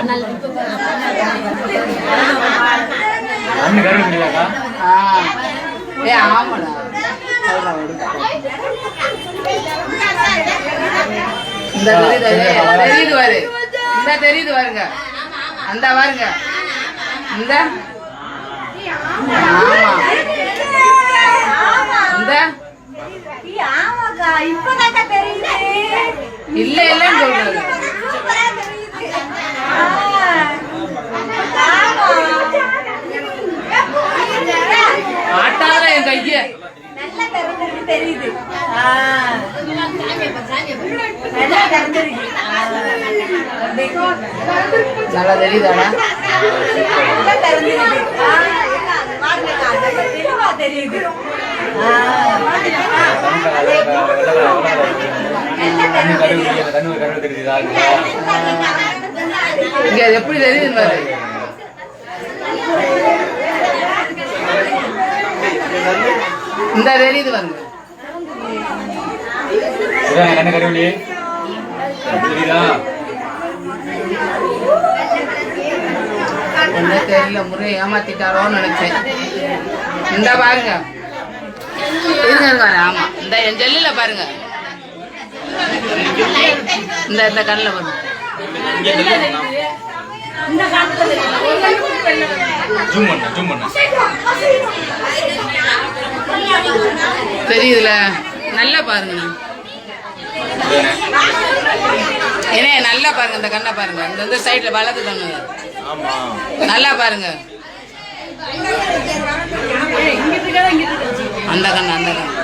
அண்ணன் கருவு முடியாக்கா ஏ ஆமாடா இந்த தெரியுது தெரியுது பாரு இந்த தெரியுது பாருங்க அந்த பாருங்க இந்த ஆமா இந்த இல்ல இல்லன்னு சொல்றது சூப்பரா தெரியுது ஆமா ஆட்டாத என் கைய. நல்லா தெரிஞ்சிருக்கு தெரியுது. நல்லா நல்லா தெரியுதாடா? நல்லா இங்க எப்படி தெரியுது பாரு இந்த தெரியுது பாருங்க இதான் கண்ணு கருவிலி தெரியுதா என்ன தெரியல முறை ஏமாத்திட்டாரோன்னு நினைச்சேன். இந்த பாருங்க. ஆமா. இந்த என் ஜெல்லில பாருங்க. இந்த இந்த கண்ணில் பாருங்க. ஜூம் பண்ண ஜூம் பண்ண. தெரியுதுல. நல்லா பாருங்க. ஏனே நல்லா பாருங்க இந்த கண்ணை பாருங்க. இந்த இந்த சைடுல வலது கண்ணு. நல்லா பாருங்க. அந்த கண்ணு அந்த கண்ணு.